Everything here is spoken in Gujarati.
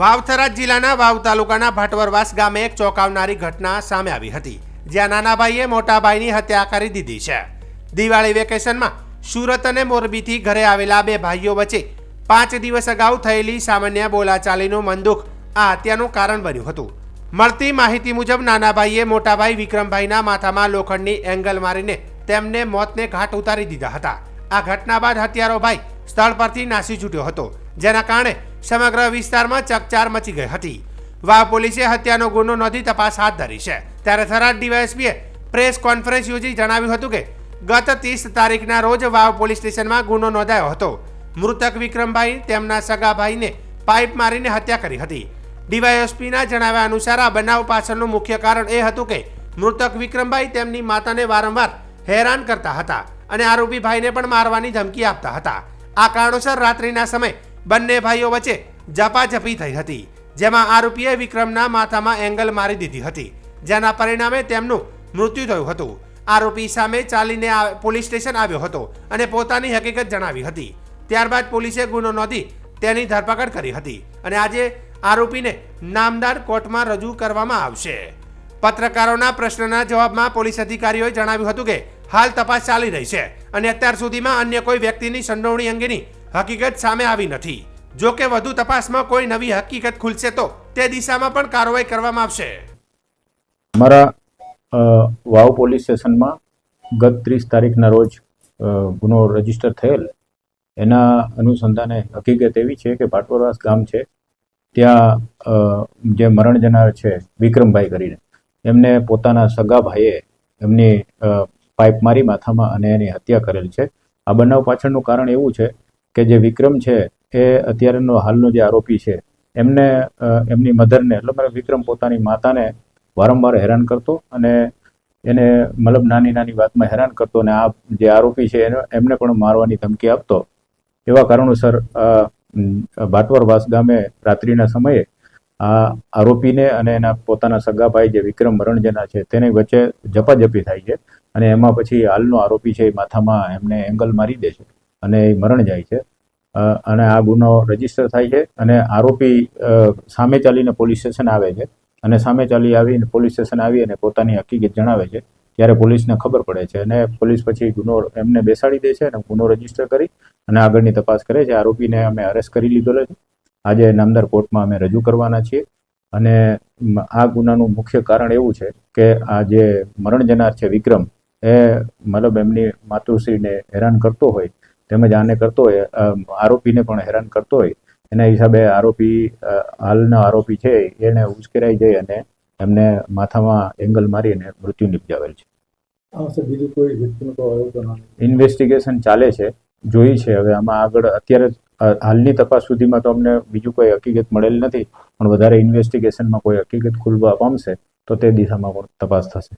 વાવથરા જિલ્લાના વાવ તાલુકાના ભાટવરવાસ ગામે એક ચોંકાવનારી ઘટના સામે આવી હતી, જ્યાં નાના ભાઈએ મોટા ભાઈની હત્યા કરી દીધી છે. દિવાળી વેકેશનમાં સુરત અને મોરબીથી ઘરે આવેલા બે ભાઈઓ વચ્ચે પાંચ દિવસ અગાઉ થયેલી સામાન્ય બોલાચાલીનું મનદુખ આ હત્યાનું કારણ બન્યું હતું. મળતી માહિતી મુજબ નાના ભાઈએ મોટા વિક્રમભાઈના માથામાં લોખંડની એંગલ મારીને તેમને મોતને ઘાટ ઉતારી દીધા હતા. આ ઘટના બાદ હત્યારો ભાઈ સ્થળ પરથી નાસી છૂટ્યો હતો, જેના કારણે સમગ્ર વિસ્તારમાં ચકચાર મચી ગઈ હતી. વાવ પોલીસે હત્યાનો ગુનો નોંધી તપાસ હાથ ધરી છે. ત્યારે થરાદ ડીવાયએસપીએ પ્રેસ કોન્ફરન્સ યોજી જણાવ્યું હતું કે, ગત ત્રીસ તારીખના રોજ વાવ પોલીસ સ્ટેશનમાં ગુનો નોંધાયો હતો. મૃતક વિક્રમભાઈ તેમના સગા ભાઈને પાઇપ મારીને હત્યા કરી હતી. ડીવાયએસપીના જણાવ્યા અનુસાર આ બનાવ પાછળનું મુખ્ય કારણ એ હતું કે, મૃતક વિક્રમભાઈ તેમની માતાને વારંવાર હેરાન કરતા હતા અને આરોપી ભાઈને પણ મારવાની ધમકી આપતા હતા. આ કારણોસર રાત્રિના સમયે બંને ભાઈઓ વચ્ચે ઝપાઝપી થઈ હતી, જેમાં આરોપીએ વિક્રમના માથામાં એંગલ મારી દીધી હતી, જેના પરિણામે તેમનું મૃત્યુ થયું હતું. આરોપી સામે ચાલીને પોલીસ સ્ટેશન આવ્યો હતો અને પોતાની હકીકત જણાવી હતી. ત્યારબાદ પોલીસે ગુનો નોંધી તેની ધરપકડ કરી હતી અને આજે આરોપીને નામદાર કોર્ટમાં રજૂ કરવામાં આવશે. પત્રકારોના પ્રશ્નના જવાબમાં પોલીસ અધિકારીઓએ જણાવ્યું હતું કે હાલ તપાસ ચાલી રહી છે અને અત્યાર સુધીમાં અન્ય કોઈ વ્યક્તિની સંડોવણી અંગેની હકીકત સામે આવી નથી. જો કે વધુ તપાસમાં કોઈ નવી હકીકત ખુલશે તો તે દિશામાં પણ કાર્યવાહી કરવામાં આવશે. અમારા વાવ પોલીસ સ્ટેશનમાં ગત ત્રીસ તારીખના રોજ ગુનો રજિસ્ટર થયેલ. એના અનુસંધાને હકીકત એવી છે કે ભાટવરવાસ ગામ છે, ત્યાં જે મરણ જનાર છે વિક્રમભાઈ કરીને, એમને પોતાના સગા ભાઈએ એમની પાઇપ મારી માથામાં અને એની હત્યા કરેલ છે. આ બનાવ પાછળનું કારણ એવું છે કે જે વિક્રમ છે, એ અત્યારેનો હાલનો જે આરોપી છે, એમને એમની મધરને, એટલે મારે વિક્રમ પોતાની માતાને વારંવાર હેરાન કરતો અને એને મતલબ નાની નાની વાતમાં હેરાન કરતો અને આ જે આરોપી છે, એને, એમને પણ મારવાની ધમકી આપતો. એવા કારણોસર ભાટવરવાસ ગામે રાત્રિના સમયે આ આરોપીને અને એના પોતાના સગા ભાઈ જે વિક્રમ મરણજના છે, તેની વચ્ચે જપાજપી થાય છે અને એમાં પછી હાલનો આરોપી છે એ માથામાં એમને એંગલ મારી દે છે. અને એ મરણ જાય છે. અને આ ગુનો રજિસ્ટર થાય છે અને આરોપી સામે ચાલીને પોલીસ સ્ટેશન આવે છે. અને સામે ચાલી આવીને પોલીસ સ્ટેશન આવી અને પોતાની હકીકત જણાવે છે. ત્યારે પોલીસને ખબર પડે છે અને પોલીસ પછી ગુનો એમને બેસાડી દે છે અને ગુનો રજિસ્ટર કરી અને આગળની તપાસ કરે છે. આરોપીને અમે અરેસ્ટ કરી લીધેલો છે. આજે નામદાર કોર્ટમાં અમે રજૂ કરવાના છીએ. અને આ ગુનાનું મુખ્ય કારણ એવું છે કે આ જે મરણ જનાર છે વિક્રમ, એ મતલબ એમની માતૃશ્રીને હેરાન કરતો હોય તેમજ આને કરતો હોય આરોપીને પણ હેરાન કરતો હોય એના હિસાબે આરોપી હાલના આરોપી છે એને ઉશ્કેરાઈ જઈ અને એમને માથામાં એંગલ મારીને મૃત્યુ નિપજાવેલ છે. ઇન્વેસ્ટિગેશન ચાલે છે જોઈ છે. હવે આમાં આગળ અત્યારે હાલની તપાસ સુધીમાં તો અમને બીજું કોઈ હકીકત મળેલ નથી પણ વધારે ઇન્વેસ્ટિગેશનમાં કોઈ હકીકત ખુલવા પામશે તો તે દિશામાં પણ તપાસ થશે.